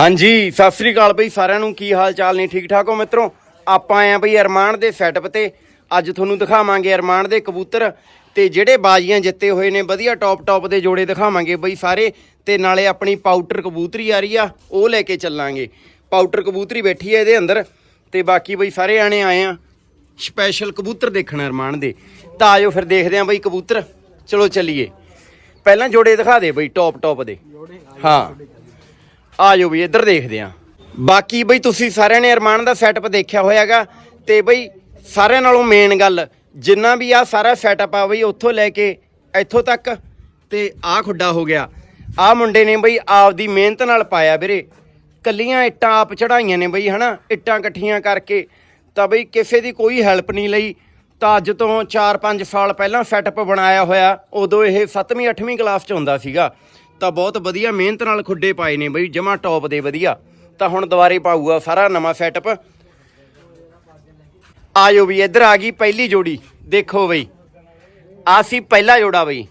ਹਾਂਜੀ ਸਤਿ ਸ੍ਰੀ ਅਕਾਲ ਬਈ ਸਾਰਿਆਂ ਨੂੰ ਕੀ ਹਾਲ ਚਾਲ ਨੇ? ਠੀਕ ਠਾਕ ਹੋ ਮਿੱਤਰੋ? ਆਪਾਂ ਆਏ ਆ ਬਈ ਅਰਮਾਨ ਦੇ ਸੈਟਅਪ ਤੇ। ਅੱਜ ਤੁਹਾਨੂੰ ਦਿਖਾਵਾਂਗੇ ਅਰਮਾਨ ਦੇ ਕਬੂਤਰ ਤੇ ਜਿਹੜੇ ਬਾਜੀਆਂ ਜਿੱਤੇ ਹੋਏ ਨੇ ਵਧੀਆ ਟੌਪ ਟੌਪ ਦੇ ਜੋੜੇ ਦਿਖਾਵਾਂਗੇ ਬਈ ਸਾਰੇ। ਤੇ ਨਾਲੇ ਆਪਣੀ ਪਾਊਡਰ ਕਬੂਤਰੀ ਆ ਰਹੀ ਆ ਉਹ ਲੈ ਕੇ ਚੱਲਾਂਗੇ। ਪਾਊਡਰ ਕਬੂਤਰੀ ਬੈਠੀ ਹੈ ਇਹਦੇ ਅੰਦਰ। ਤੇ ਬਾਕੀ ਬਈ ਸਾਰੇ ਆਣੇ ਆਏ ਆ ਸਪੈਸ਼ਲ ਕਬੂਤਰ ਦੇਖਣ ਅਰਮਾਨ ਦੇ। ਤਾਂ ਆਜੋ ਫਿਰ ਦੇਖਦੇ ਆਂ ਬਈ ਕਬੂਤਰ। ਚਲੋ ਚੱਲੀਏ। ਪਹਿਲਾਂ ਜੋੜੇ ਦਿਖਾ ਦੇ ਬਈ ਟੌਪ ਟੌਪ ਦੇ ਹਾਂ। ਆ ਜਾਓ ਵੀ, ਇੱਧਰ ਦੇਖਦੇ ਆਂ। ਬਾਕੀ ਬਈ ਤੁਸੀਂ ਸਾਰਿਆਂ ਨੇ ਅਰਮਾਨ ਦਾ ਸੈਟਅਪ ਦੇਖਿਆ ਹੋਇਆਗਾ ਤੇ ਬਈ ਸਾਰਿਆਂ ਨਾਲੋਂ ਮੇਨ ਗੱਲ, ਜਿੰਨਾ ਵੀ ਆ ਸਾਰਾ ਸੈਟਅਪ ਆ ਬਈ ਉੱਥੋਂ ਲੈ ਕੇ ਇੱਥੋਂ ਤੱਕ ਤੇ ਆ ਖੁੱਡਾ ਹੋ ਗਿਆ। ਆ ਮੁੰਡੇ ਨੇ ਬਈ ਆਪਦੀ ਮਿਹਨਤ ਨਾਲ ਪਾਇਆ ਵੀਰੇ। ਕੱਲੀਆਂ ਇੱਟਾਂ ਆਪ ਚੜਾਈਆਂ ਨੇ ਬਈ, ਹਨਾ? ਇੱਟਾਂ ਇਕੱਠੀਆਂ ਕਰਕੇ। ਤਾਂ ਬਈ ਕਿਸੇ ਦੀ ਕੋਈ ਹੈਲਪ ਨਹੀਂ ਲਈ। ਤਾਂ ਅੱਜ ਤੋਂ 4-5 ਸਾਲ ਪਹਿਲਾਂ ਸੈਟਅਪ ਬਣਾਇਆ ਹੋਇਆ। ਉਦੋਂ ਇਹ 7ਵੀਂ 8ਵੀਂ ਕਲਾਸ ਚ ਹੁੰਦਾ ਸੀਗਾ। ਤਾਂ ਬਹੁਤ ਵਧੀਆ ਮਿਹਨਤ ਨਾਲ ਖੁੱਡੇ ਪਾਏ ਨੇ ਬਈ, ਜਮਾ ਟੌਪ ਦੇ ਵਧੀਆ। ਤਾਂ ਹੁਣ ਦੁਬਾਰੇ ਪਾਊਗਾ ਸਾਰਾ ਨਵਾਂ ਸੈਟਅਪ ਆਜੋ ਵੀ ਇੱਧਰ ਆ ਗਈ ਪਹਿਲੀ ਜੋੜੀ। ਦੇਖੋ ਬਈ, ਆ ਸੀ ਪਹਿਲਾ ਜੋੜਾ ਬਈ।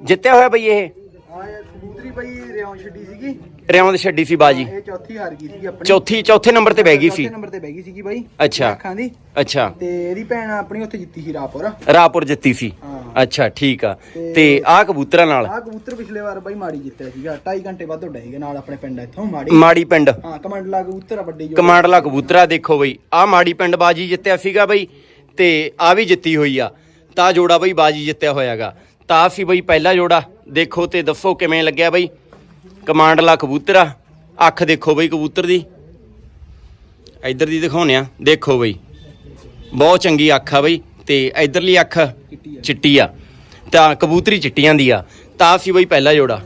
ਜਿੱਤਿਆ ਹੋਇਆ ਬਈ ਇਹ? ਕਬੂਤਰੀ ਬਈ ਰਿਆਉਂ ਛੱਡੀ ਸੀਗੀ। ਰਿਆਉਂਦ ਛੱਡੀ ਸੀ ਬਾਜੀ। ਇਹ ਚੌਥੀ ਹਾਰ ਗਈ ਸੀਗੀ ਆਪਣੀ। ਚੌਥੀ ਚੌਥੇ ਨੰਬਰ ਤੇ ਬਹਿ ਗਈ ਸੀ। ਚੌਥੇ ਨੰਬਰ ਤੇ ਬਹਿ ਗਈ ਸੀਗੀ ਬਾਈ। ਅੱਛਾ। ਅੱਖਾਂ ਦੀ। ਅੱਛਾ। ਤੇ ਇਹਦੀ ਭੈਣ ਆਪਣੀ ਉੱਥੇ ਜਿੱਤੀ ਸੀ ਰਾਪੁਰ। ਰਾਪੁਰ ਜਿੱਤੀ ਸੀ। ਹਾਂ। ਅੱਛਾ ਠੀਕ ਆ। ਤੇ- ਆਹ ਕਬੂਤਰਾਂ ਨਾਲ? ਆਹ ਕਬੂਤਰ ਪਿਛਲੇ ਵਾਰ ਬਾਈ ਮਾੜੀ ਜਿੱਤਿਆ ਸੀਗਾ। 2.5 ਘੰਟੇ ਵੱਧ ਉੱਡਿਆ ਸੀਗਾ ਨਾਲ ਆਪਣੇ ਪਿੰਡ ਇੱਥੋਂ ਮਾੜੀ। ਮਾੜੀ ਪਿੰਡ। ਹਾਂ ਕਮਾਂਡਲਾ ਕਬੂਤਰ ਆ ਵੱਡੀ ਜੋ ਕਮਾਂਡਲਾ ਕਬੂਤਰਾ ਦੇਖੋ ਬਈ। ਆ ਮਾੜੀ ਪਿੰਡ ਬਾਜੀ ਜਿੱਤਿਆ ਸੀਗਾ ਬਈ। ਤੇ ਆ ਵੀ ਜਿੱਤੀ ਹੋਈ ਆ। ਤਾਂ ਜੋੜਾ ਬਈ ਬਾਜੀ ਜਿੱਤਿਆ ਹੋਇਆਗਾ। ਤਾਂ ਆਹ ਸੀ ਬਈ ਪਹਿਲਾ ਜੋੜਾ। ਦੇਖੋ ਤੇ ਦੱਸੋ ਕਿਵੇਂ ਲੱਗਿਆ ਬਈ। ਕਮਾਂਡਲਾ ਕਬੂਤਰ ਆ। ਅੱਖ ਦੇਖੋ ਬਈ ਕਬੂਤਰ ਦੀ। ਇੱਧਰ ਦੀ ਦਿਖਾਉਨੇ ਆ। ਦੇਖੋ ਬਈ। ਬਹੁਤ ਚੰਗੀ ਅੱਖ ਆ ਬਈ। ਤੇ ਇਧਰਲੀ ਅੱਖ ਚਿੱਟੀ ਆ। ਤਾਂ ਕਬੂਤਰੀ ਚਿੱਟੀਆਂ ਦੀ ਆ। ਤਾਂ ਸੀ ਬਈ ਪਹਿਲਾ ਜੋੜਾ।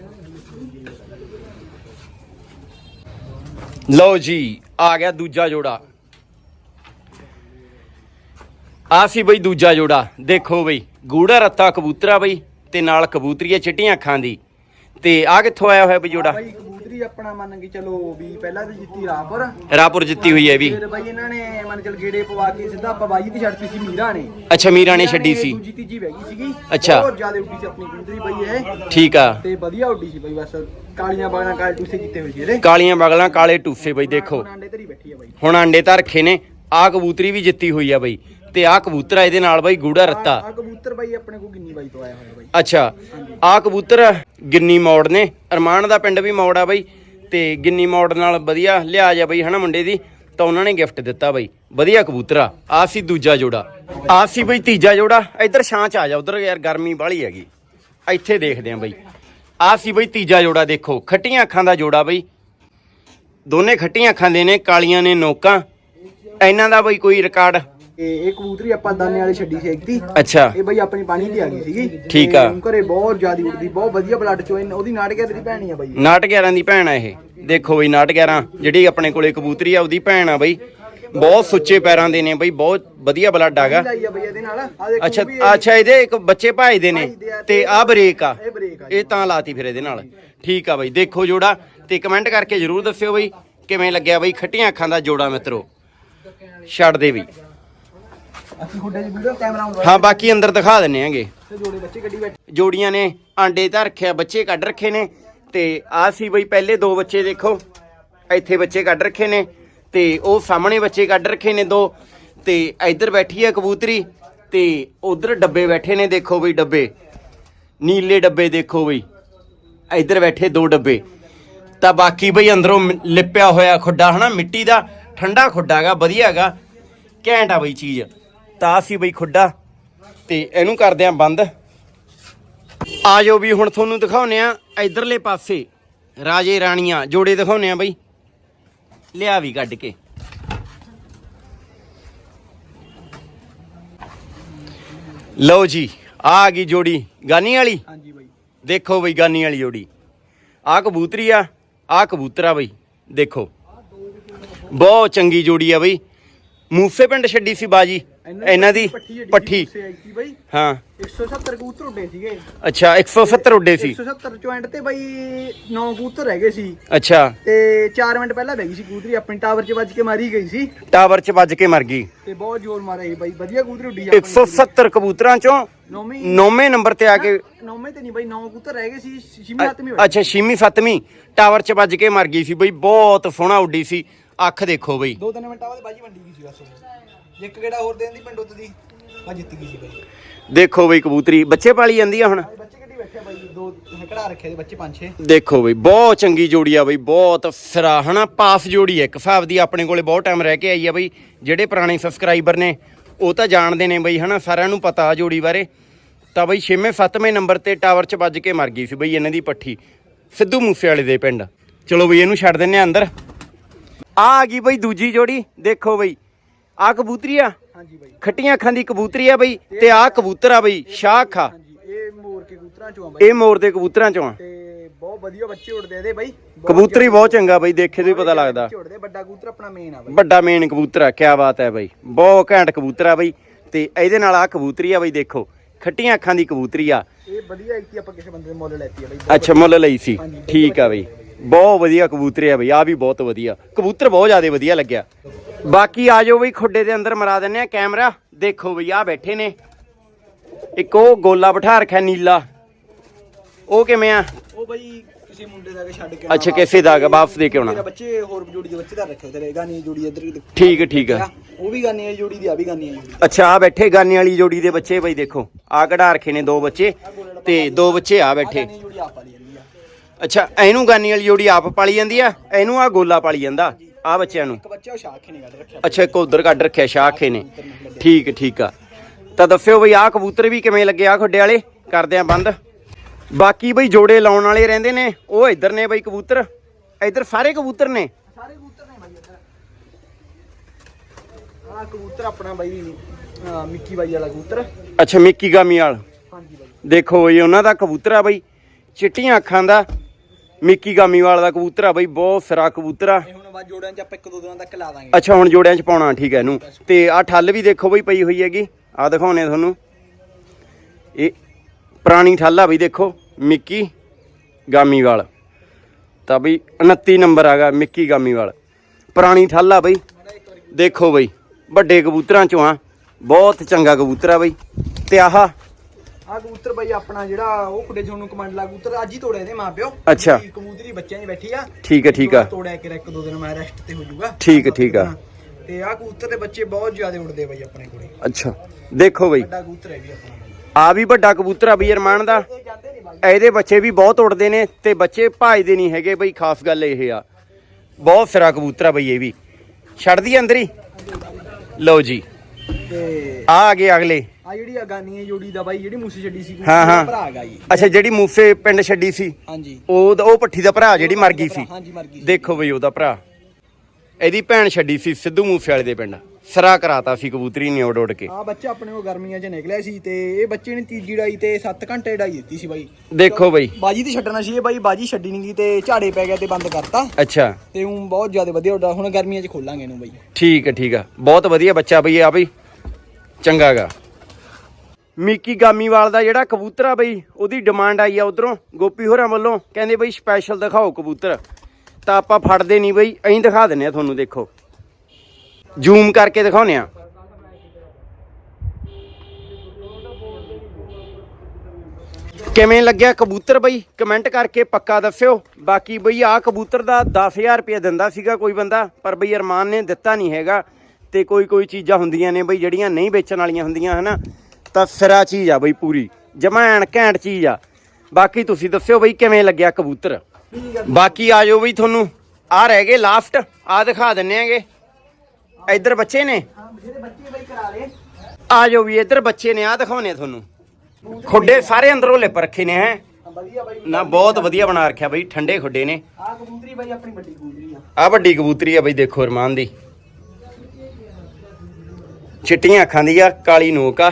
ਲਓ ਜੀ, ਆ ਗਿਆ ਦੂਜਾ ਜੋੜਾ। ਆ ਸੀ ਬਈ ਦੂਜਾ ਜੋੜਾ। ਦੇਖੋ ਬਈ, ਗੂੜਾ ਰੱਤਾ ਕਬੂਤਰਾ ਬਈ। ਤੇ ਨਾਲ ਕਬੂਤਰੀਆਂ ਚਿੱਟੀਆਂ ਅੱਖਾਂ ਦੀ। ਤੇ ਆ ਕਿੱਥੋਂ ਆਇਆ ਹੋਇਆ ਬਈ ਜੋੜਾ? ਬਾਈ ਕਬੂਤਰੀ ਆਪਣਾ ਮੰਨ ਕੇ ਚਲੋ ਵੀ ਪਹਿਲਾਂ ਤਾਂ ਜਿੱਤੀ ਰਾਪੁਰ ਰਾਪੁਰ ਜਿੱਤੀ ਹੋਈ ਹੈ ਵੀ। ਫਿਰ ਬਾਈ ਇਹਨਾਂ ਨੇ ਮੰਨ ਚਲ ਗੇੜੇ ਪਵਾ ਕੇ ਸਿੱਧਾ ਆਪਾਂ ਬਾਈ ਦੀ ਛੱਡਤੀ ਸੀ ਮੀਰਾ ਨੇ। ਅੱਛਾ ਮੀਰਾ ਨੇ ਛੱਡੀ ਸੀ। ਦੂਜੀ ਤੀਜੀ ਗਈ ਸੀਗੀ। ਅੱਛਾ। ਬਹੁਤ ਜ਼ਿਆਦਾ ਉੱਡੀ ਸੀ ਆਪਣੀ ਕਬੂਤਰੀ ਬਾਈ ਇਹ। ਠੀਕ ਆ। ਤੇ ਵਧੀਆ ਉੱਡੀ ਸੀ ਬਾਈ ਬਸ। ਕਾਲੀਆਂ ਬਾਗਾਂ ਕਾਲੇ ਟੂਸੇ ਜਿੱਤੇ ਹੋਏ ਸੀ ਇਹਦੇ। ਕਾਲੀਆਂ ਬਗਲਾਂ ਕਾਲੇ ਟੂਸੇ ਬਈ ਦੇਖੋ। ਬੈਠੀ ਆ ਹੁਣ ਆਂਡੇ ਤਾਂ ਰੱਖੇ ਨੇ। ਆ ਕਬੂਤਰੀ ਵੀ ਜਿੱਤੀ ਹੋਈ ਆ ਬਈ। ਤੇ ਆ ਕਬੂਤਰਾ ਇਹਦੇ ਨਾਲ ਬਈ ਗੂੜਾ ਰੱਤਾ। ਆ ਕਬੂਤਰ ਬਾਈ ਆਪਣੇ ਕੋ ਗਿੰਨੀ ਬਾਈ ਤੋਂ ਆਇਆ ਹੋਇਆ ਬਾਈ। ਅੱਛਾ ਆ ਕਬੂਤਰ ਗਿੰਨੀ ਮੋੜ ਨੇ। ਅਰਮਾਨ ਦਾ ਪਿੰਡ ਵੀ ਮੋੜ ਆ ਬਈ। ਤੇ ਗਿੰਨੀ ਮੋੜ ਨਾਲ ਵਧੀਆ ਲਿਆ ਜਾ ਬਈ ਹਨਾ ਮੁੰਡੇ ਦੀ। ਤਾਂ ਉਹਨਾਂ ਨੇ ਗਿਫਟ ਦਿੱਤਾ ਬਈ। ਵਧੀਆ ਕਬੂਤਰਾ ਆ। ਸੀ ਦੂਜਾ ਜੋੜਾ। ਆ ਸੀ ਬਈ ਤੀਜਾ ਜੋੜਾ। ਇੱਧਰ ਛਾਂ ਚ ਆ ਜਾ ਉਧਰ ਯਾਰ ਗਰਮੀ ਬਾਹਲੀ ਹੈਗੀ। ਇੱਥੇ ਦੇਖਦੇ ਆ ਬਈ। ਆ ਸੀ ਬਈ ਤੀਜਾ ਜੋੜਾ ਦੇਖੋ। ਖੱਟੀਆਂ ਅੱਖਾਂ ਦਾ ਜੋੜਾ ਬਈ। ਦੋਨੇ ਖੱਟੀਆਂ ਅੱਖਾਂ ਦੇ ਨੇ ਕਾਲੀਆਂ ਨੇ ਨੋਕਾਂ। ਇਹਨਾਂ ਦਾ ਬਈ ਕੋਈ ਰਿਕਾਰਡ ਇਹ ਇਹ ਕਬੂਤਰੀ ਆਪਾਂ ਦਾਨੇ ਵਾਲੀ ਛੱਡੀ ਸੀ ਇੱਕ ਦੀ। ਅੱਛਾ। ਇਹ ਬਾਈ ਆਪਣੀ ਪਾਣੀ ਦੀ ਆ ਗਈ ਸੀਗੀ। ਠੀਕ ਆ। ਤੇ ਘਰੇ ਬਹੁਤ ਜ਼ਿਆਦੀ ਉੱਡਦੀ ਬਹੁਤ ਵਧੀਆ ਬਲੱਡ ਚੋਂ ਉਹਦੀ ਨਾਟਕੇ ਦੀ ਭੈਣ ਹੀ ਆ ਬਾਈ। ਨਾਟ 11 ਦੀ ਭੈਣ ਆ ਇਹ। ਦੇਖੋ ਬਈ ਨਾਟ 11 ਜਿਹੜੀ ਆਪਣੇ ਕੋਲੇ ਕਬੂਤਰੀ ਆ ਉਹਦੀ ਭੈਣ ਆ ਬਈ। ਬਹੁਤ ਸੁੱਚੇ ਪੈਰਾਂ ਦੇ ਨੇ ਬਈ ਬਹੁਤ ਵਧੀਆ ਬਲੱਡ ਆਗਾ। ਲਾਈ ਆ ਬਾਈ ਇਹਦੇ ਨਾਲ। ਆ ਦੇਖੋ ਅੱਛਾ ਵੀ ਇਹ- ਅੱਛਾ ਇਹਦੇ ਇੱਕ ਬੱਚੇ ਭਾਈ ਦੇ ਨੇ ਤੇ ਆ ਬ੍ਰੇਕ ਆ। ਇਹ ਬ੍ਰੇਕ ਆ ਇਹ ਤਾਂ ਲਾਤੀ ਫਿਰ ਇਹਦੇ ਨਾਲ। ਠੀਕ ਆ ਬਈ ਦੇਖੋ ਜੋੜਾ ਤੇ ਕਮੈਂਟ ਕਰਕੇ ਜਰੂਰ ਦੱਸਿਓ ਬਈ ਕਿਵੇਂ ਲੱਗਿਆ ਬਈ ਖੱਟੀਆਂ ਅੱਖਾਂ ਦਾ ਜੋੜਾ ਮਿੱਤਰੋ। ਛੱਡ ਦੇ ਵੀ ਅਸੀਂ ਖੁੱਡੇ 'ਚ ਵੀਡੀਓ ਕੈਮਰਾ ਆਉਂਦਾ ਹਾਂ ਬਾਕੀ ਅੰਦਰ ਦਿਖਾ ਦਿੰਨੇ ਆਂਗੇ। ਜੋੜੀਆਂ ਨੇ ਆਂਡੇ ਤਾਂ ਰੱਖਿਆ ਬੱਚੇ ਕੱਢ ਰੱਖੇ ਨੇ। ਤੇ ਆ ਸੀ ਬਈ ਪਹਿਲੇ ਦੋ ਬੱਚੇ ਦੇਖੋ ਇੱਥੇ ਬੱਚੇ ਕੱਢ ਰੱਖੇ ਨੇ ਤੇ ਉਹ ਸਾਹਮਣੇ ਬੱਚੇ ਕੱਢ ਰੱਖੇ ਨੇ ਦੋ। ਤੇ ਇੱਧਰ ਬੈਠੀ ਹੈ ਕਬੂਤਰੀ ਤੇ ਉਧਰ ਡੱਬੇ ਬੈਠੇ ਨੇ ਦੇਖੋ ਬਈ ਡੱਬੇ। ਨੀਲੇ ਡੱਬੇ ਦੇਖੋ ਬਈ। ਇੱਧਰ ਬੈਠੇ ਦੋ ਡੱਬੇ। ਤਾਂ ਬਾਕੀ ਬਈ ਅੰਦਰੋਂ ਲਿਪਿਆ ਹੋਇਆ ਖੁੱਡਾ ਹਨਾ ਮਿੱਟੀ ਦਾ ਠੰਡਾ ਖੁੱਡਾ ਹੈਗਾ ਵਧੀਆ ਹੈਗਾ। ਘੈਂਟ ਆ ਬਈ ਚੀਜ਼। ਤਾਂ ਸੀ ਬਈ ਖੁੱਡਾ। ਤੇ ਇਹਨੂੰ ਕਰਦੇ ਆ ਬੰਦ। ਆ ਜਾਓ ਵੀ ਹੁਣ ਤੁਹਾਨੂੰ ਦਿਖਾਉਨੇ ਆ ਇਧਰਲੇ ਪਾਸੇ। ਰਾਜੇ ਰਾਣੀਆਂ ਜੋੜੇ ਦਿਖਾਉਨੇ ਆ ਬਈ। ਲਿਆ ਵੀ ਕੱਢ ਕੇ। ਲਓ ਜੀ ਆ ਆ ਗਈ ਜੋੜੀ। ਗਾਨੀ ਵਾਲੀ? ਹਾਂਜੀ ਬਾਈ। ਦੇਖੋ ਬਈ ਗਾਨੀ ਵਾਲੀ ਜੋੜੀ। ਆ ਕਬੂਤਰੀ ਆ ਆ ਕਬੂਤਰਾ ਬਈ। ਦੇਖੋ। ਬਹੁਤ ਚੰਗੀ ਜੋੜੀ ਆ ਬਈ। ਮੂਸੇ ਪਿੰਡ ਛੱਡੀ ਸੀ ਬਾਜੀ। ਇਹਨਾਂ ਦੀ ਪੱਠੀ ਸੇ ਬਾਈ। ਹਾਂ। 170 ਕਬੂਤਰ ਉੱਡੇ ਸੀਗੇ। ਅੱਛਾ 170 ਉੱਡੇ ਸੀ। 170 ਚੋਂ ਐਂਡ ਤੇ ਬਾਈ 9 ਕਬੂਤਰ ਰਹਿ ਗਏ ਸੀ। ਅੱਛਾ। ਤੇ 4 ਮਿੰਟ ਪਹਿਲਾਂ ਬਹਿ ਗਈ ਸੀ ਕਬੂਤਰੀ ਆਪਣੀ ਟਾਵਰ 'ਚ ਵੱਜ ਕੇ ਮਾਰੀ ਗਈ ਸੀ। ਟਾਵਰ 'ਚ ਵੱਜ ਕੇ ਮਰ ਗਈ। ਤੇ ਬਹੁਤ ਜ਼ੋਰ ਮਾਰਿਆ ਸੀ ਬਾਈ ਵਧੀਆ ਕਬੂਤਰੀ ਉੱਡੀ 170 ਕਬੂਤਰਾਂ। ਚੋਂ ਨੌਵੀਂ ਨੰਬਰ ਤੇ ਆ ਕੇ ਨੌਵੇਂ ਤੇ ਨਹੀਂ ਬਾਈ 9 ਕਬੂਤਰ ਰਹਿ ਗਏ ਸੀ ਛੇਵੀਂ ਸੱਤਵੀਂ ਅੱਛਾ ਛੇਵੀਂ ਸੱਤਵੀਂ। ਟਾਵਰ 'ਚ ਵੱਜ ਕੇ ਮਰ ਗਈ ਸੀ ਬਈ ਬਹੁਤ ਸੋਹਣਾ ਉੱਡੀ ਸੀ। ਅੱਖ ਦੇਖੋ ਬਈ। ਦੋ ਤਿੰਨ ਮਿੰਟਾਂ ਬਾਅਦ ਬਾਜੀ ਵੰਡੀ ਗਈ ਸੀ ਬਸ। ਉਹ। ਇੱਕ ਗੇੜਾ ਹੋਰ ਦੇਣ ਦੀ ਪਿੰਡ ਉੱਤ ਦੀ? ਬਾ ਜਿੱਤ ਗਈ ਸੀ ਬਾਈ। ਦੇਖੋ ਬਈ ਕਬੂਤਰੀ ਬੱਚੇ ਪਾਲੀ ਜਾਂਦੀ ਆ ਹੁਣ। ਬੱਚੇ ਕਿੱਡੀ ਬੈਠੇ ਆ ਬਾਈ? ਦੋ ਕਢਾ ਰੱਖੇ ਦੇ ਬੱਚੇ ਪੰਜ ਛੇ ਦੇਖੋ ਬਈ ਬਹੁਤ ਚੰਗੀ ਜੋੜੀ ਆ ਬਈ ਬਹੁਤ ਸਿਰਾ ਹਨਾ ਪਾਸ ਜੋੜੀ ਹੈ ਇੱਕ। ਹਿਸਾਬ ਦੀ ਆਪਣੇ ਕੋਲੇ ਬਹੁਤ ਟਾਈਮ ਰਹਿ ਕੇ ਆਈ ਆ ਬਈ ਜਿਹੜੇ ਪੁਰਾਣੇ ਸਬਸਕ੍ਰਾਈਬਰ ਨੇ ਉਹ ਤਾਂ ਜਾਣਦੇ ਨੇ ਬਈ ਹਨਾ ਸਾਰਿਆਂ ਨੂੰ ਪਤਾ ਆ ਜੋੜੀ ਬਾਰੇ। ਤਾਂ ਬਈ 6ਵੇਂ 7ਵੇਂ ਨੰਬਰ ਤੇ ਟਾਵਰ 'ਚ ਵੱਜ ਕੇ ਮਰ ਗਈ ਸੀ ਬਈ ਇਹਨਾਂ ਦੀ ਪੱਠੀ। ਸਿੱਧੂ ਮੂਸੇ ਵਾਲੇ ਦੇ ਪਿੰਡ। ਚਲੋ ਬਈ ਇਹਨੂੰ ਛੱਡ ਦਿੰਨੇ ਆ ਅੰਦਰ। ਆ ਆ ਗਈ ਬਈ ਦੂਜੀ ਜੋੜੀ ਦੇਖੋ ਬਈ। ਆ ਕਬੂਤਰੀ ਆ? ਹਾਂਜੀ ਬਾਈ। ਖੱਟੀਆਂ ਅੱਖਾਂ ਦੀ ਕਬੂਤਰੀ ਆ ਬਈ ਤੇ ਆ ਕਬੂਤਰ ਆ ਬਈ ਸ਼ਾਹ ਖਾ ਹਾਂਜੀ ਇਹ ਮੋਰ ਕੇ ਕਬੂਤਰਾਂ ਚੋਂ ਆ ਬਾਈ। ਇਹ ਮੋਰ ਦੇ ਕਬੂਤਰਾਂ ਚੋਂ ਆ। ਤੇ ਬਹੁਤ ਵਧੀਆ ਬੱਚੇ ਉੱਡਦੇ ਇਹਦੇ ਬਾਈ। ਕਬੂਤਰੀ ਬਹੁਤ ਚੰਗਾ ਬਈ ਦੇਖੇ ਤੋਂ ਹੀ ਪਤਾ ਲੱਗਦਾ ਬੱਚੇ ਉੱਡਦੇ ਵੱਡਾ ਕਬੂਤਰ ਆਪਣਾ ਮੇਨ ਆ ਬਾਈ। ਵੱਡਾ ਮੇਨ ਕਬੂਤਰ ਆ ਕਿਆ ਬਾਤ ਹੈ ਬਈ। ਬਹੁਤ ਘੈਂਟ ਕਬੂਤਰ ਆ ਬਈ। ਤੇ ਇਹਦੇ ਨਾਲ ਆ ਕਬੂਤਰੀ ਆ ਬਈ ਦੇਖੋ। ਖੱਟੀਆਂ ਅੱਖਾਂ ਦੀ ਕਬੂਤਰੀ ਆ। ਇਹ ਵਧੀਆ ਇੱਕ ਆਪਾਂ ਕਿਸੇ ਬੰਦੇ ਦੇ ਮੁੱਲ ਲੈਤੀ ਆ ਬਾਈ। ਅੱਛਾ ਮੁੱਲ ਲਈ ਸੀ। ਠੀਕ ਆ ਬਈ। ਬਹੁਤ ਵਧੀਆ ਕਬੂਤਰ ਆ ਬਈ ਆ ਵੀ ਬਹੁਤ ਵਧੀਆ। ਕਬੂਤਰ ਬਹੁਤ ਜ਼ਿਆਦਾ ਵਧੀਆ ਲੱਗਿਆ। ਬਾਕੀ ਆ ਜਾਓ ਬਈ ਖੁੱਡੇ ਦੇ ਅੰਦਰ ਮਰਾ ਦਿੰਨੇ ਆ ਕੈਮਰਾ। ਦੇਖੋ ਬਈ ਆ ਬੈਠੇ ਨੇ। ਇੱਕ ਉਹ ਗੋਲਾ ਬਿਠਾ ਰੱਖਿਆ ਨੀਲਾ। ਉਹ ਕਿਵੇਂ ਆ? ਉਹ ਬਾਈ ਕਿਸੇ ਮੁੰਡੇ ਦਾ ਕੇ ਛੱਡ ਕੇ ਅੱਛਾ, ਕਿਸੇ ਦਾ ਵਾਪਸ ਦੇ ਕੇ ਆਉਣਾ। ਮੇਰਾ ਬੱਚੇ ਹੋਰ ਜੋੜੀ ਦੇ ਬੱਚੇ ਦਾ ਰੱਖੇ ਤੇਰੇ ਗਾਨੀ ਜੋੜੀ ਇੱਧਰ ਠੀਕ ਠੀਕ ਹੈ ਉਹ ਵੀ ਗਾਨੀ ਵਾਲੀ ਜੋੜੀ ਦੀ ਆ ਵੀ ਗਾਨੀ ਵਾਲੀ ਜੋੜੀ। ਅੱਛਾ ਆ ਬੈਠੇ ਗਾਨੇ ਵਾਲੀ ਜੋੜੀ ਦੇ ਬੱਚੇ ਬਈ ਦੇਖੋ। ਆ ਕਢਾ ਰੱਖੇ ਨੇ ਦੋ ਬੱਚੇ ਤੇ ਦੋ ਬੱਚੇ ਆ ਬੈਠੇ। ਅੱਛਾ ਇਹਨੂੰ ਗਾਨੀ ਵਾਲੀ ਜੋੜੀ ਆਪ ਪਾਲੀ ਜਾਂਦੀ ਆ? ਇਹਨੂੰ ਆ ਗੋਲਾ ਪਾਲੀ ਜਾਂਦਾ ਆ ਬੱਚਿਆਂ ਨੂੰ। ਇੱਕ ਬੱਚਾ ਉਹ ਸ਼ਾਖੇ ਨੇ ਕੱਢ ਰੱਖਿਆ। ਅੱਛਾ ਇੱਕ ਉਧਰ ਕੱਢ ਰੱਖਿਆ ਸ਼ਾਖੇ ਨੇ। ਠੀਕ ਠੀਕ ਆ। ਤਾਂ ਦੱਸਿਓ ਬਈ ਆ ਕਬੂਤਰ ਵੀ ਕਿਵੇਂ ਲੱਗੇ ਆ ਖੁੱਡੇ ਵਾਲੇ? ਕਰਦੇ ਆ ਬੰਦ। ਬਾਕੀ ਬਈ ਜੋੜੇ ਲਾਉਣ ਵਾਲੇ ਰਹਿੰਦੇ ਨੇ ਉਹ ਇੱਧਰ ਨੇ ਬਈ ਕਬੂਤਰ। ਇੱਧਰ ਸਾਰੇ ਕਬੂਤਰ ਨੇ? ਸਾਰੇ ਕਬੂਤਰ ਨੇ ਬਾਈ ਇੱਧਰ। ਆ ਕਬੂਤਰ ਆਪਣਾ ਬਾਈ ਮਿੱਕੀ ਬਾਈ ਵਾਲਾ ਕਬੂਤਰ। ਅੱਛਾ ਮਿੱਕੀ ਗਾਮੀ ਵਾਲ। ਹਾਂਜੀ ਬਾਈ। ਦੇਖੋ ਬਈ ਉਹਨਾਂ ਦਾ ਕਬੂਤਰ ਆ ਬਈ ਚਿੱਟੀਆਂ ਅੱਖਾਂ ਦਾ। ਮਿੱਕੀ ਗਾਮੀਵਾਲ ਦਾ ਕਬੂਤਰ ਆ ਬਈ ਬਹੁਤ ਸਿਰਾ ਕਬੂਤਰ ਆ। ਇਹ ਹੁਣ ਬਾਅਦ ਜੋੜਿਆਂ 'ਚ ਆਪਾਂ ਇੱਕ ਦੋ ਦਿਨਾਂ ਤੱਕ ਲਾ ਦਾਂਗੇ। ਅੱਛਾ ਹੁਣ ਜੋੜਿਆਂ 'ਚ ਪਾਉਣਾ ਠੀਕ ਹੈ ਇਹਨੂੰ। ਤੇ ਆ ਠੱਲ ਵੀ ਦੇਖੋ ਬਈ ਪਈ ਹੋਈ ਹੈਗੀ। ਆ ਦਿਖਾਉਣੇ ਤੁਹਾਨੂੰ। ਇਹ ਪੁਰਾਣੀ ਠੱਲ ਆ ਬਈ ਦੇਖੋ ਮਿੱਕੀ ਗਾਮੀਵਾਲ। ਤਾਂ ਬਈ 29 ਨੰਬਰ ਆਗਾ ਮਿੱਕੀ ਗਾਮੀਵਾਲ। ਪੁਰਾਣੀ ਠੱਲ ਆ ਬਈ। ਦੇਖੋ ਬਈ ਵੱਡੇ ਕਬੂਤਰਾਂ ਚੋਂ ਆ। ਬਹੁਤ ਚੰਗਾ ਕਬੂਤਰ ਆ ਬਈ। ਤੇ ਆਹ ਆ ਕਬੂਤਰ ਬਾਈ ਆਪਣਾ ਜਿਹੜਾ ਉਹ ਕੁੜੇ ਨੂੰ ਕਮਾਂਡ ਲਾ ਕਬੂਤਰ ਅੱਜ ਹੀ ਤੋੜਿਆ ਇਹਦੇ ਮਾਪਿਓ ਅੱਛਾ। ਕਬੂਤਰੀ ਬੱਚਿਆਂ 'ਚ ਬੈਠੀ ਆ। ਠੀਕ ਹੈ ਠੀਕ ਆ। ਤੋੜਿਆ ਕਿ ਇੱਕ ਦੋ ਦਿਨ ਮੈਂ ਰੈਸਟ ਤੇ ਹੋ ਜਾਊਗਾ। ਠੀਕ ਹੈ, ਠੀਕ ਆ। ਤੇ ਆ ਕਬੂਤਰ ਦੇ ਬੱਚੇ ਬਹੁਤ ਜ਼ਿਆਦਾ ਉੱਡਦੇ ਬਾਈ ਆਪਣੇ ਕੋਲੇ। ਅੱਛਾ। ਦੇਖੋ ਬਈ। ਵੱਡਾ ਕਬੂਤਰ ਹੈ ਵੀ ਆਪਣਾ ਬਾਈ। ਆ ਵੀ ਵੱਡਾ ਕਬੂਤਰ ਆ ਬਈ ਅਰਮਾਨ ਦਾ। ਇਹਦੇ ਬੱਚੇ ਵੀ ਬਹੁਤ ਉੜਦੇ ਨੇ ਤੇ ਬੱਚੇ ਭਾਜਦੇ ਨਹੀਂ ਹੈਗੇ ਬਈ ਖਾਸ ਗੱਲ ਇਹ ਆ। ਬਹੁਤ ਸਿਰਾ ਕਬੂਤਰ ਆ ਬਈ ਇਹ ਵੀ। ਛੱਡਦੀ ਅੰਦਰ ਹੀ। ਲਓ ਜੀ। ਤੇ ਆ ਆ ਗਏ ਅਗਲੇ। ਆ ਜਿਹੜੀ ਅਗਾਨੀ ਜੋੜੀ ਦਾ ਬਾਈ ਜਿਹੜੀ ਮੂਸੀ ਛੱਡੀ ਸੀ ਹਾਂ, ਹਾਂ। ਭਰਾ ਹੈਗਾ ਜੀ। ਅੱਛਾ ਜਿਹੜੀ ਮੂਸੇ ਪਿੰਡ ਛੱਡੀ ਸੀ ਹਾਂਜੀ। ਉਹ ਉਹ ਪੱਠੀ ਦਾ ਭਰਾ ਜਿਹੜੀ ਮਰ ਗਈ ਸੀ। ਹਾਂਜੀ ਮਰ ਗਈ ਸੀ। ਦੇਖੋ ਬਈ ਉਹਦਾ ਭਰਾ। ਇਹਦੀ ਭੈਣ ਛੱਡੀ ਸੀ ਸਿੱਧੂ ਮੂਸੇ ਵਾਲੇ ਦੇ ਪਿੰਡ। ਸਰਾ ਕਰਾਤਾ ਸੀ ਕਬੂਤਰੀ ਨੇ ਉੱਡ ਉੱਡ ਕੇ। ਆ ਬੱਚਾ ਆਪਣੇ ਕੋ ਗਰਮੀਆਂ 'ਚ ਨਿਕਲਿਆ ਸੀ ਤੇ ਇਹ ਬੱਚੇ ਨੇ ਤੀਜੀ ਡਾਈ ਤੇ 7 ਘੰਟੇ ਡਾਈ ਦਿੱਤੀ ਸੀ ਬਾਈ। ਦੇਖੋ ਬਈ। ਬਾਜੀ ਤੇ ਛੱਡਣਾ ਸੀ ਇਹ ਬਾਈ ਬਾਜੀ ਛੱਡੀ ਨਹੀਂ ਗਈ ਤੇ ਝਾੜੇ ਪੈ ਗਿਆ ਤੇ ਬੰਦ ਕਰਤਾ। ਅੱਛਾ। ਤੇ ਉਹ ਬਹੁਤ ਜ਼ਿਆਦਾ ਵਧੀਆ ਉੱਡਾ ਹੁਣ ਗਰਮੀਆਂ 'ਚ ਖੋਲਾਂਗੇ ਇਹਨੂੰ ਬਾਈ। ਠੀਕ ਹੈ ਠੀਕ ਆ ਬਹੁਤ ਵਧੀਆ ਬੱਚਾ ਬਈ ਆ ਬਈ। ਚੰਗਾਗਾ ਮਿੱਕੀ ਗਾਮੀਵਾਲ ਦਾ ਜਿਹੜਾ ਕਬੂਤਰ ਆ ਬਈ ਉਹਦੀ ਡਿਮਾਂਡ ਆਈ ਆ ਉਧਰੋਂ। ਗੋਪੀ ਹੋਰਾਂ ਵੱਲੋਂ ਕਹਿੰਦੇ ਬਈ ਸਪੈਸ਼ਲ ਦਿਖਾਓ ਕਬੂਤਰ। ਤਾਂ ਆਪਾਂ ਫੜਦੇ ਨਹੀਂ ਬਈ ਐਂ ਦਿਖਾ ਦਿੰਨੇ ਆ ਤੁਹਾਨੂੰ ਦੇਖੋ। ਜ਼ੂਮ ਕਰਕੇ ਦਿਖਾਉਨੇ ਆ ਕਿਵੇਂ ਲੱਗਿਆ ਕਬੂਤਰ ਬਈ? ਕਮੈਂਟ ਕਰਕੇ ਪੱਕਾ ਦੱਸਿਓ। ਬਾਕੀ ਬਈ ਆ ਕਬੂਤਰ ਦਾ 10000 ਰੁਪਏ ਦਿੰਦਾ ਸੀਗਾ ਕੋਈ ਬੰਦਾ, ਪਰ ਬਈ ਅਰਮਾਨ ਨੇ ਦਿੱਤਾ ਨਹੀਂ ਹੈਗਾ ਤੇ ਕੋਈ ਕੋਈ ਚੀਜ਼ਾਂ ਹੁੰਦੀਆਂ ਨੇ ਬਈ ਜਿਹੜੀਆਂ ਨਹੀਂ ਵੇਚਣ ਵਾਲੀਆਂ ਹੁੰਦੀਆਂ, ਹਨਾ? ਤਾਂ ਸਿਰਾ ਚੀਜ਼ ਆ ਬਈ ਪੂਰੀ। ਜਮਾ ਘੈਂਟ ਚੀਜ਼ ਆ। ਬਾਕੀ ਤੁਸੀਂ ਦੱਸਿਓ ਬਈ ਕਿਵੇਂ ਲੱਗਿਆ ਕਬੂਤਰ। ਬਾਕੀ ਆ ਜਾਓ ਬਈ ਤੁਹਾਨੂੰ। ਆ ਰਹਿ ਗਏ ਲਾਸਟ ਆ ਦਿਖਾ ਦਿੰਨੇ ਆਂਗੇ। ਇੱਧਰ ਬੱਚੇ ਨੇ? ਆ ਜਾਓ ਵੀ, ਇੱਧਰ ਬੱਚੇ ਨੇ ਆ ਦਿਖਾਉਣੇ ਤੁਹਾਨੂੰ। ਖੁੱਡੇ ਸਾਰੇ ਅੰਦਰੋਂ ਲਿਪ ਰੱਖੇ ਨੇ, ਹੈ। ਨਾ, ਬਹੁਤ ਵਧੀਆ ਬਣਾ ਰੱਖਿਆ ਬਈ, ਠੰਡੇ ਖੁੱਡੇ ਨੇ। ਆ ਕਬੂਤਰੀ ਬਾਈ ਆਪਣੀ ਵੱਡੀ ਕਬੂਤਰੀ ਆ ਆ ਵੱਡੀ ਕਬੂਤਰੀ ਆ ਬਈ, ਦੇਖੋ ਅਰਮਾਨ ਦੀ। ਚਿੱਟੀਆਂ ਅੱਖਾਂ ਦੀ ਆ, ਕਾਲੀ ਨੋਕ ਆ।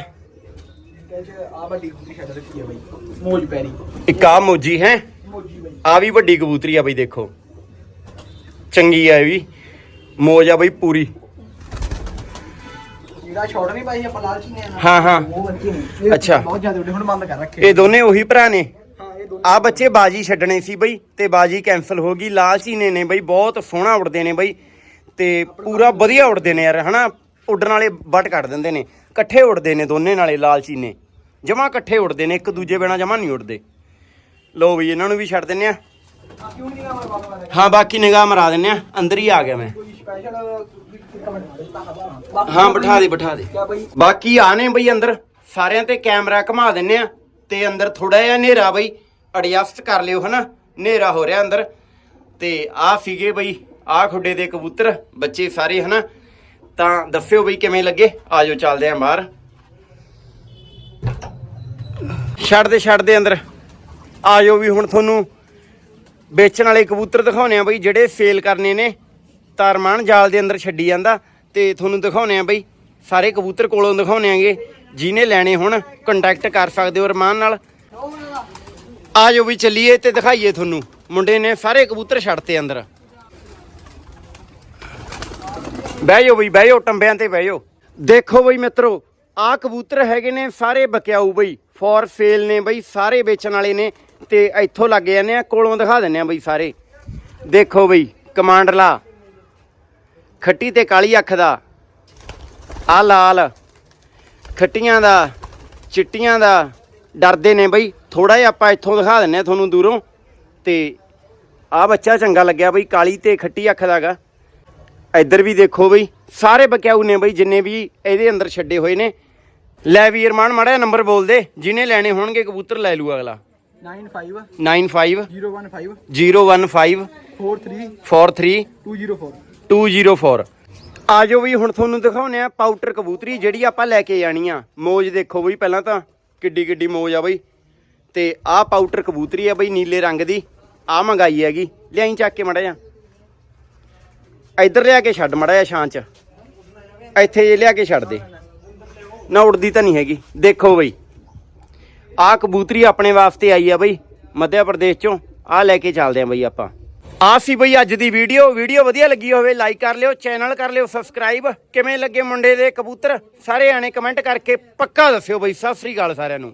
ਆ ਵੱਡੀ ਕਬੂਤਰੀ ਛੱਡ ਰੱਖੀ ਆ ਬਾਈ ਮੋਜ ਪੈਰੀ ਇੱਕ ਆ ਮੋਜੀ, ਹੈ। ਮੋਜੀ ਬਾਈ ਆ ਵੀ ਵੱਡੀ ਕਬੂਤਰੀ ਆ ਬਈ, ਦੇਖੋ। ਚੰਗੀ ਆ ਇਹ ਵੀ। ਮੋਜ ਆ ਬਈ ਪੂਰੀ। ਜਿਹੜਾ ਸ਼ਾਰਟ ਨਹੀਂ ਪਾਈ ਆਪਾਂ ਲਾਲ ਚੀਨੇ ਨਾਲ ਹਾਂ ਹਾਂ। ਉਹ ਬੱਚੇ ਨੇ। ਇਹ ਅੱਛਾ। ਬਹੁਤ ਜ਼ਿਆਦਾ ਉੱਡੇ ਹੁਣ ਬੰਦ ਕਰ ਰੱਖੇ। ਇਹ ਦੋਨੇ ਉਹੀ ਭਰਾ ਨੇ? ਹਾਂ ਇਹ ਦੋਨੇ ਆ ਬੱਚੇ ਬਾਜੀ ਛੱਡਣੇ ਸੀ ਬਈ ਤੇ ਬਾਜੀ ਕੈਨਸਲ ਹੋ ਗਈ। ਲਾਲਚੀਨੇ ਨੇ ਬਈ ਬਹੁਤ ਸੋਹਣਾ ਉੜਦੇ ਨੇ ਬਈ। ਤੇ ਪੂਰਾ ਵਧੀਆ ਉੜਦੇ ਨੇ ਯਾਰ ਹਨਾ? ਉੱਡਣ ਵਾਲੇ ਵੱਟ ਕੱਢ ਦਿੰਦੇ ਨੇ। ਇਕੱਠੇ ਉੜਦੇ ਨੇ ਦੋਨੇ ਨਾਲੇ ਲਾਲਚੀਨੇ ਜਮਾ ਇਕੱਠੇ ਉੜਦੇ ਨੇ ਇੱਕ ਦੂਜੇ ਬਿਨਾ ਜਮਾ ਨਹੀਂ ਉੜਦੇ ਲੋ ਬਈ ਇਹਨਾਂ ਨੂੰ ਵੀ ਛੱਡ ਦਿੰਨੇ ਆ। ਕਿਉਂ ਨਹੀਂ ਹਾਂ ਬਾਕੀ ਨਿਗਾਹ ਮਰਾ ਦਿੰਨੇ ਆ। ਅੰਦਰ ਹੀ ਆ ਗਿਆ ਮੈਂ। ਕੋਈ ਸਪੈਸ਼ਲ ਹਾਂ ਬਿਠਾ ਦੇ ਬਿਠਾ ਦੇ। ਬਾਕੀ ਆ ਨੇ ਬਈ ਅੰਦਰ। ਸਾਰਿਆਂ ਤੇ ਕੈਮਰਾ ਘੁਮਾ ਦਿੰਨੇ ਆ। ਤੇ ਅੰਦਰ ਥੋੜਾ ਜਿਹਾ ਹਨੇਰਾ ਬਈ ਐਡਜਸਟ ਕਰ ਲਿਓ ਹਨਾ। ਹਨੇਰਾ ਹੋ ਰਿਹਾ ਅੰਦਰ। ਤੇ ਆ ਸੀਗੇ ਬਈ ਆ ਖੁੱਡੇ ਦੇ ਕਬੂਤਰ ਬੱਚੇ ਸਾਰੇ ਹਨਾ। ਤਾਂ ਦੱਸਿਓ ਬਈ ਕਿਵੇਂ ਲੱਗੇ? ਆਜੋ ਚੱਲਦੇ ਆਂ ਬਾਹਰ। ਛੱਡ ਦੇ ਛੱਡ ਦੇ ਅੰਦਰ। ਆਜੋ ਵੀ ਹੁਣ ਤੁਹਾਨੂੰ ਵੇਚਣ ਵਾਲੇ ਕਬੂਤਰ ਦਿਖਾਉਣੇ ਆ ਬਈ ਜਿਹੜੇ ਸੇਲ ਕਰਨੇ ਨੇ। ਤਾਂ ਅਰਮਾਨ ਜਾਲ ਦੇ ਅੰਦਰ ਛੱਡੀ ਜਾਂਦਾ ਤੇ ਤੁਹਾਨੂੰ ਦਿਖਾਉਣੇ ਆ ਬਈ, ਸਾਰੇ ਕਬੂਤਰ ਕੋਲੋਂ ਦਿਖਾਉਣੇ ਆਂਗੇ ਜਿਹਨੇ ਲੈਣੇ ਹੁਣ ਕੰਟੈਕਟ ਕਰ ਸਕਦੇ ਹੋ ਅਰਮਾਨ ਨਾਲ। ਆ ਜਾਓ ਵੀ ਚੱਲੀਏ ਤੇ ਦਿਖਾਈਏ ਤੁਹਾਨੂੰ, ਮੁੰਡੇ ਨੇ ਸਾਰੇ ਕਬੂਤਰ ਛੱਡਤੇ ਅੰਦਰ। ਬਹਿ ਜਾਓ ਬਈ, ਬਹਿ ਜਾਓ, ਟੰਬਿਆਂ ਤੇ ਬਹਿ ਜਾਓ। ਦੇਖੋ ਬਈ ਮਿੱਤਰੋ, ਆਹ ਕਬੂਤਰ ਹੈਗੇ ਨੇ ਸਾਰੇ ਬਕਿਆਊ ਬਈ ਫੋਰ ਸੇਲ ਨੇ ਬਈ, ਸਾਰੇ ਵੇਚਣ ਵਾਲੇ ਨੇ ਤੇ ਇੱਥੋਂ ਲੱਗ ਜਾਂਦੇ ਆ, ਕੋਲੋਂ ਦਿਖਾ ਦਿੰਨੇ ਆ ਬਈ ਸਾਰੇ। ਦੇਖੋ ਬਈ ਕਮਾਂਡਲਾ ਖੱਟੀ ਤੇ ਕਾਲੀ ਅੱਖ ਦਾ ਆ ਲਾਲ। ਖੱਟੀਆਂ ਦਾ ਚਿੱਟੀਆਂ ਦਾ ਡਰਦੇ ਨੇ ਬਈ। ਥੋੜਾ ਜਿਹਾ ਆਪਾਂ ਇੱਥੋਂ ਦਿਖਾ ਦਿੰਨੇ ਆ ਤੁਹਾਨੂੰ ਦੂਰੋਂ। ਤੇ ਆ ਬੱਚਾ ਚੰਗਾ ਲੱਗਿਆ ਬਈ ਕਾਲੀ ਤੇ ਖੱਟੀ ਅੱਖ ਦਾਗਾ ਇੱਧਰ ਵੀ ਦੇਖੋ ਬਈ ਸਾਰੇ ਬਕਿਆਊ ਨੇ ਬਈ ਜਿੰਨੇ ਵੀ ਇਹਦੇ ਅੰਦਰ ਛੱਡੇ ਹੋਏ ਨੇ। ਲੈ ਵੀਰ ਮਾਨ ਮਾੜਾ ਨੰਬਰ ਬੋਲ ਦੇ ਜਿਹਨੇ ਲੈਣੇ ਹੋਣਗੇ ਕਬੂਤਰ ਲੈ ਲੂ ਅਗਲਾ। 95 95 015 015 43 43 204 204 ਆਜੋ ਵੀ ਹੁਣ ਤੁਹਾਨੂੰ ਦਿਖਾਉਨੇ ਆ ਪਾਊਡਰ ਕਬੂਤਰੀ ਜਿਹੜੀ ਆਪਾਂ ਲੈ ਕੇ ਜਾਣੀ ਆ। ਮੋਜ ਦੇਖੋ ਬਈ ਪਹਿਲਾਂ ਤਾਂ, ਕਿੱਡੀ ਕਿੱਡੀ ਮੋਜ ਆ ਬਈ। ਤੇ ਆਹ ਪਾਊਡਰ ਕਬੂਤਰੀ ਆ ਬਈ ਨੀਲੇ ਰੰਗ ਦੀ ਆ ਮੰਗਾਈ ਹੈਗੀ। ਲਿਆਈ ਚੱਕ ਕੇ ਮੜਾ ਜਾ ਇੱਧਰ ਲਿਆ ਕੇ ਛੱਡ ਮੜਾ ਜਾ ਛਾਂ ਚ। ਇੱਥੇ ਜੇ ਲਿਆ ਕੇ ਛੱਡ ਦੇ। ਨਾ ਉੜਦੀ ਤਾਂ ਨਹੀਂ ਹੈਗੀ। ਦੇਖੋ ਬਈ। ਆਹ ਕਬੂਤਰੀ ਆਪਣੇ ਵਾਸਤੇ ਆਈ ਆ ਬਈ ਮੱਧ ਪ੍ਰਦੇਸ਼ ਚੋਂ। ਆਹ ਲੈ ਕੇ ਚੱਲਦੇ ਆ ਬਈ ਆਪਾਂ। ਆ ਸੀ ਬਈ ਅੱਜ ਦੀ ਵੀਡੀਓ। ਵੀਡੀਓ ਵਧੀਆ ਲੱਗੀ ਹੋਵੇ ਲਾਈਕ ਕਰ ਲਿਓ ਚੈਨਲ ਕਰ ਲਿਓ ਸਬਸਕ੍ਰਾਈਬ ਕਿਵੇਂ ਲੱਗੇ ਮੁੰਡੇ ਦੇ ਕਬੂਤਰ? ਸਾਰੇ ਆਣੇ ਕਮੈਂਟ ਕਰਕੇ ਪੱਕਾ ਦੱਸਿਓ ਬਈ। ਸਤਿ ਸ੍ਰੀ ਅਕਾਲ ਸਾਰਿਆਂ ਨੂੰ।